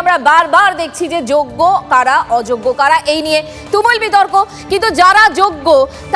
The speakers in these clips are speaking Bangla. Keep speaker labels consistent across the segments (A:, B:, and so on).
A: আমরা বারবার দেখছি যে যোগ্য কারা, অযোগ্য কারা, এই নিয়ে তুমুল বিতর্ক। কিন্তু যারা যোগ্য,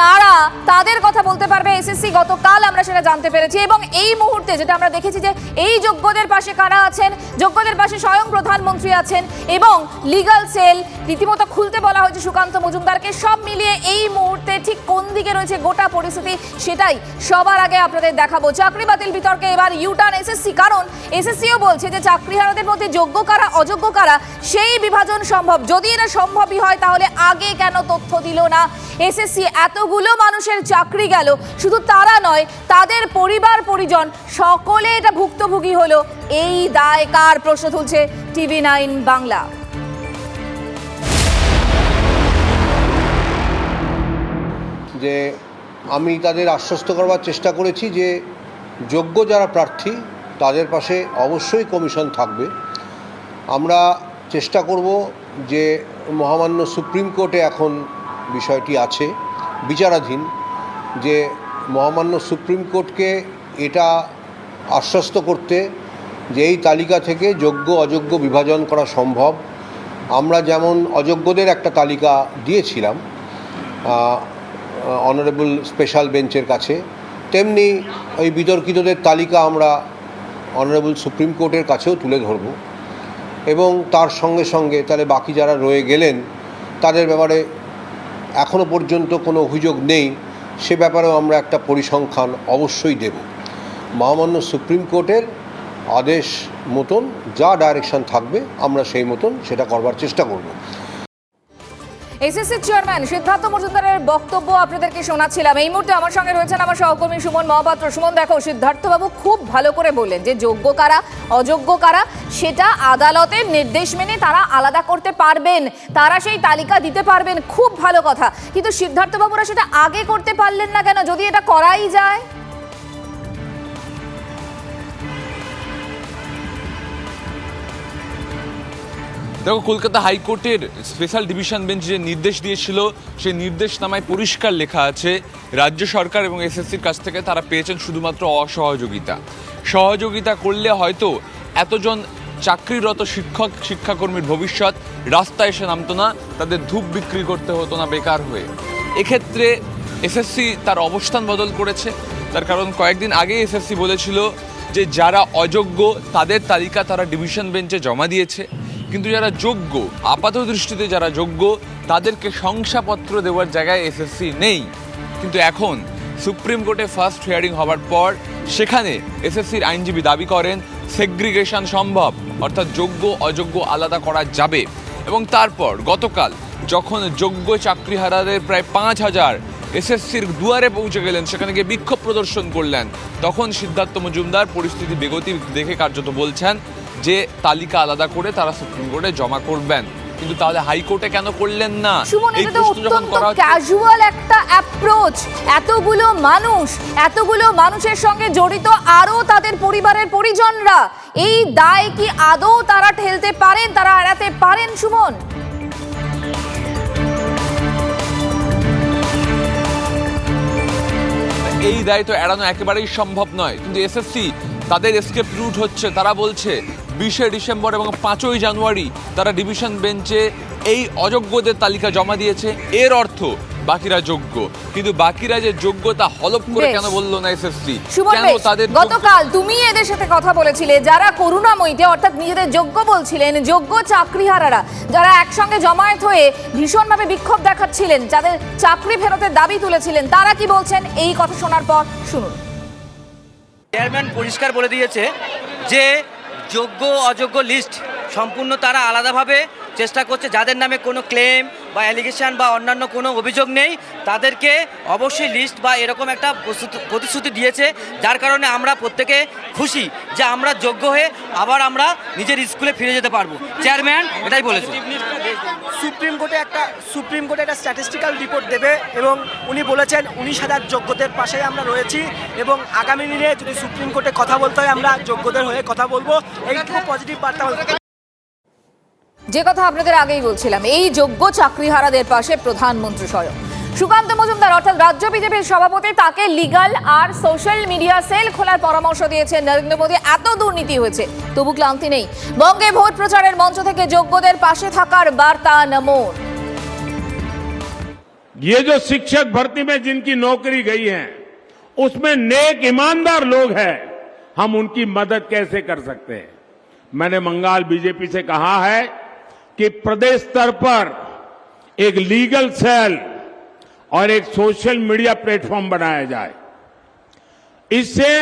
A: তারা তাদের কথা বলতে পারবে এসএসসি। গতকাল আমরা সেটা জানতে পেরেছি এবং এই মুহূর্তে যেটা আমরা দেখেছি যে এই যোগ্যদের পাশে কারা আছেন, যোগ্যদের পাশে স্বয়ং প্রধানমন্ত্রী আছেন এবং লিগাল সেল রীতিমতো খুলতে বলা হয়েছে সুকান্ত মজুমদারকে। সব মিলিয়ে এই মুহূর্তে ঠিক কোন দিকে রয়েছে গোটা পরিস্থিতি সেটাই সবার আগে আপনাদের দেখাবো। চাকরি বাতিল বিতর্কে এবার ইউটার্ন এসএসসি। কারণ এসএসসিও বলছে যে চাকরিহারাদের মধ্যে যোগ্য কারা, অযোগ্য কারা? সেই বিভাজন সম্ভব। যদি এটা সম্ভবই হয়, তাহলে আগে কেন তথ্য দিল না? এসএসসি এতগুলো মানুষের চাকরি গেল। শুধু তারা নয়, তাদের পরিবার, পরিজন, সকলে এটা ভুক্তভোগী হলো। এই দায় কার? প্রশ্ন তুলছে টিভি নাইন বাংলা।
B: যে আমি তাদের আশ্বস্ত করবার চেষ্টা করেছি যে যোগ্য যারা প্রার্থী, তাদের পাশে অবশ্যই কমিশন থাকবে। আমরা চেষ্টা করব যে মহামান্য সুপ্রিম কোর্টে এখন বিষয়টি আছে, বিচারাধীন, যে মহামান্য সুপ্রিম কোর্টকে এটা আশ্বস্ত করতে যে এই তালিকা থেকে যোগ্য অযোগ্য বিভাজন করা সম্ভব। আমরা যেমন অযোগ্যদের একটা তালিকা দিয়েছিলাম অনারেবল স্পেশাল বেঞ্চের কাছে, তেমনি ওই বিতর্কিতদের তালিকা আমরা অনারেবল সুপ্রিম কোর্টের কাছেও তুলে ধরব। এবং তার সঙ্গে সঙ্গে তাহলে বাকি যারা রয়ে গেলেন, তাদের ব্যাপারে এখনও পর্যন্ত কোনো অভিযোগ নেই। সে ব্যাপারেও আমরা একটা পরিসংখ্যান অবশ্যই দেব। মহামান্য সুপ্রিম কোর্টের আদেশ মতন যা ডাইরেকশান থাকবে, আমরা সেই মতন সেটা করবার চেষ্টা করব।
A: এসএসসি চেয়ারম্যান সিদ্ধার্থ মজুমদারের বক্তব্য আপনাদেরকে শোনাচ্ছিলাম। এই মুহূর্তে আমার সঙ্গে রয়েছেন আমার সহকর্মী সুমন মহাপাত্র। সুমন, দেখো, সিদ্ধার্থবাবু খুব ভালো করে বললেন যে যোগ্য কারা, অযোগ্য কারা, সেটা আদালতের নির্দেশ মেনে তারা আলাদা করতে পারবেন। তারা সেই তালিকা দিতে পারবেন। খুব ভালো কথা। কিন্তু সিদ্ধার্থবাবুরা সেটা আগে করতে পারলেন না কেন? যদি এটা করাই যায়।
C: দেখো, কলকাতা হাইকোর্টের স্পেশাল ডিভিশন বেঞ্চ যে নির্দেশ দিয়েছিল, সেই নির্দেশনামায় পরিষ্কার লেখা আছে, রাজ্য সরকার এবং এসএসসির কাছ থেকে তারা পেয়েছেন শুধুমাত্র অসহযোগিতা। সহযোগিতা করলে হয়তো এতজন চাকরিরত শিক্ষক, শিক্ষাকর্মীর ভবিষ্যৎ রাস্তায় এসে নামতো না, তাদের ধূপ বিক্রি করতে হতো না, বেকার হয়ে। এক্ষেত্রে এসএসসি তার অবস্থান বদল করেছে। তার কারণ কয়েকদিন আগে এসএসসি বলেছিল যে, যারা অযোগ্য, তাদের তালিকা তারা ডিভিশন বেঞ্চে জমা দিয়েছে। কিন্তু যারা যোগ্য, আপাত দৃষ্টিতে যারা যোগ্য, তাদেরকে শংসাপত্র দেওয়ার জায়গায় এসএসসি নেই। কিন্তু এখন সুপ্রিম কোর্টে ফার্স্ট হিয়ারিং হওয়ার পর সেখানে এসএসসির আইনজীবী দাবি করেন সেগ্রিগেশন সম্ভব, অর্থাৎ যোগ্য, অযোগ্য আলাদা করা যাবে। এবং তারপর গতকাল যখন যোগ্য চাকরিহারাদের প্রায় পাঁচ হাজার এসএসসির দুয়ারে পৌঁছে গেলেন, সেখানে গিয়ে বিক্ষোভ প্রদর্শন করলেন, তখন সিদ্ধার্থ মজুমদার পরিস্থিতি বেগতি দেখে কার্যত বলছেন যে তালিকা আলাদা করে তারা সুপ্রিম কোর্টে জমা করবেন। কিন্তু তাহলে হাইকোর্টে কেন করলেন না? এই প্রশ্ন যখন করা
A: ক্যাজুয়াল একটা অ্যাপ্রোচ এতগুলো মানুষ এতগুলো মানুষের সঙ্গে জড়িত আরও তাদের পরিবারের পরিজনরা। এই দায় কি আদৌ তারা ঠেলতে পারেন তারা এড়াতে পারেন সুমন?
C: এই দায়িত্ব এড়ানো একেবারেই সম্ভব নয়। কিন্তু এসএসসি তাদের এসকেপ রুট হচ্ছে। তারা বলছে বিশে ডিসেম্বর এবং পাঁচই জানুয়ারি তারা ডিভিশন বেঞ্চে এই অযোগ্যদের তালিকা জমা দিয়েছে। এর অর্থ বাকিরা যোগ্য। কিন্তু বাকিরা যে যোগ্যতা হলপ করে কেন বলল না এসএসসি কেন তাদের
A: গতকাল তুমি এদের সাথে কথা বলেছিলে যারা করুণাময়ীতে অর্থাৎ নিজেদের যোগ্য বলছিলেন যোগ্য চাকরিহারারা যারা একসঙ্গে জমায়েত হয়ে ভীষণভাবে বিক্ষোভ দেখাচ্ছিলেন যাদের চাকরি ফেরতের দাবি তুলেছিলেন তারা কি বলছেন? এই কথা শোনার পর শুনুন।
D: চেয়ারম্যান পরিষ্কার বলে দিয়েছে যে যোগ্য অযোগ্য লিস্ট সম্পূর্ণ তারা আলাদাভাবে চেষ্টা করছে। যাদের নামে কোনো ক্লেম বা অ্যালিগেশান বা অন্যান্য কোনো অভিযোগ নেই, তাদেরকে অবশ্যই লিস্ট বা এরকম একটা প্রতিশ্রুতি দিয়েছে। যার কারণে আমরা প্রত্যেকে খুশি যে আমরা যোগ্য হয়ে আবার আমরা নিজের স্কুলে ফিরে যেতে পারব। চেয়ারম্যান এটাই বলেছে।
E: সুপ্রিম কোর্টে একটা, সুপ্রিম কোর্টে একটা স্ট্যাটিস্টিক্যাল রিপোর্ট দেবে এবং উনি বলেছেন উনিশ হাজার যোগ্যদের পাশে আমরা রয়েছি এবং আগামী দিনে যদি সুপ্রিম কোর্টে কথা বলতে হয়, আমরা যোগ্যদের হয়ে কথা বলব। এইটুকু পজিটিভ বার্তা
A: যে কথা আপনাদের আগেই বলছিলাম, এই যোগ্য চাকরিহারাদের পাশে প্রধানমন্ত্রী স্বয়ং। সুকান্ত মজুমদার অর্থাৎ রাজ্য বিজেপির সভাপতি তাকে লিগাল আর সোশ্যাল মিডিয়া সেল খোলার পরামর্শ দিয়েছেন নরেন্দ্র মোদী এত দুর্নীতি হয়েছে তবু ক্লান্তি নেই বঙ্গে ভোট প্রচারের মঞ্চ থেকে যোগ্যদের পাশে থাকার বার্তা নমোর
F: ये जो शिक्षक भर्ती में जिनकी नौकरी गई है उसमें नेक ईमानदार लोग हैं हम उनकी मदद कैसे कर सकते हैं मैंने बंगाल बीजेपी से कहा है कि प्रदेश स्तर पर एक लीगल सेल और एक सोशल मीडिया प्लेटफॉर्म बनाया जाए। इससे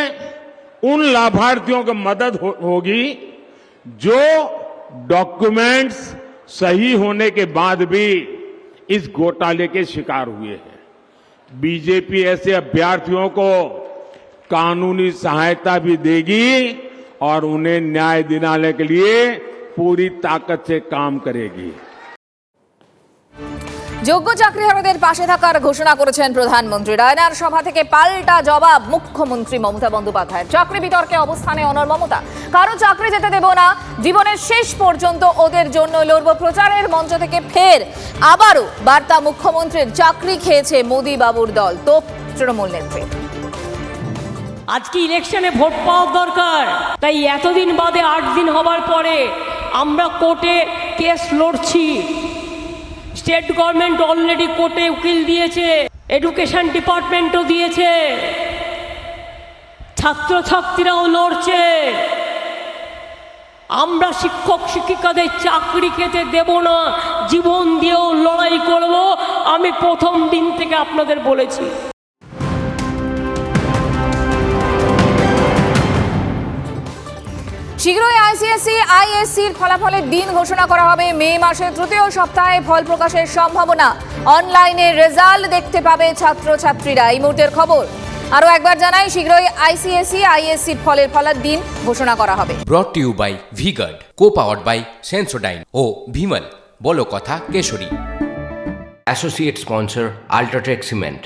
F: उन लाभार्थियों को मदद हो, होगी जो डॉक्यूमेंट्स सही होने के बाद भी इस घोटाले के शिकार हुए हैं। बीजेपी ऐसे अभ्यर्थियों को कानूनी सहायता भी देगी और उन्हें न्याय दिलाने के लिए पूरी ताकत से काम करेगी।
A: যোগ্য চাকরিহারাদের পাশে থাকার ঘোষণা করেছেন প্রধানমন্ত্রী। রায়নার সভা থেকে পাল্টা জবাব মুখ্যমন্ত্রী মমতা বন্দ্যোপাধ্যায় চাকরি বিতর্কে অবস্থানে অনর মমতা। কারও চাকরি যেতে দেব না, জীবনের শেষ পর্যন্ত ওদের জন্য লড়ব প্রচারের মঞ্চ থেকে ফের। আবারও বার্তা মুখ্যমন্ত্রীর, চাকরি খেয়েছে মোদী বাবুর দল। তো তৃণমূল নেত্রী।
G: আজকে ইলেকশনে ভোট পাওয়ার দরকার। তাই এতদিন বাদে আট দিন হবার পরে আমরা কোর্টে কেস লড়ছি। স্টেট গভর্নমেন্ট অলরেডি কোর্টে উকিল দিয়েছে, এডুকেশন ডিপার্টমেন্টও দিয়েছে। ছাত্রছাত্রীরাও লড়ছে। আমরা শিক্ষক শিক্ষিকাদের চাকরি খেতে দেব না, জীবন দিয়েও লড়াই করব। আমি প্রথম দিন থেকে আপনাদের বলেছি।
A: শীঘ্রই আইসিএসসি আইএসসির ফলাফলের দিন ঘোষণা করা হবে। মে মাসের তৃতীয় সপ্তাহে ফল প্রকাশের সম্ভাবনা। অনলাইনে রেজাল্ট দেখতে পাবে ছাত্রছাত্রীরা। এই মুহূর্তের খবর। আরও একবার জানাই শীঘ্রই আইসিএসসি আইএসসির ফলের ফলার দিন ঘোষণা করা হবে।
H: Brought you by V Guard co powered by Sensodyne ও ভিমল বলো কথা Keshari. Associate sponsor UltraTech cement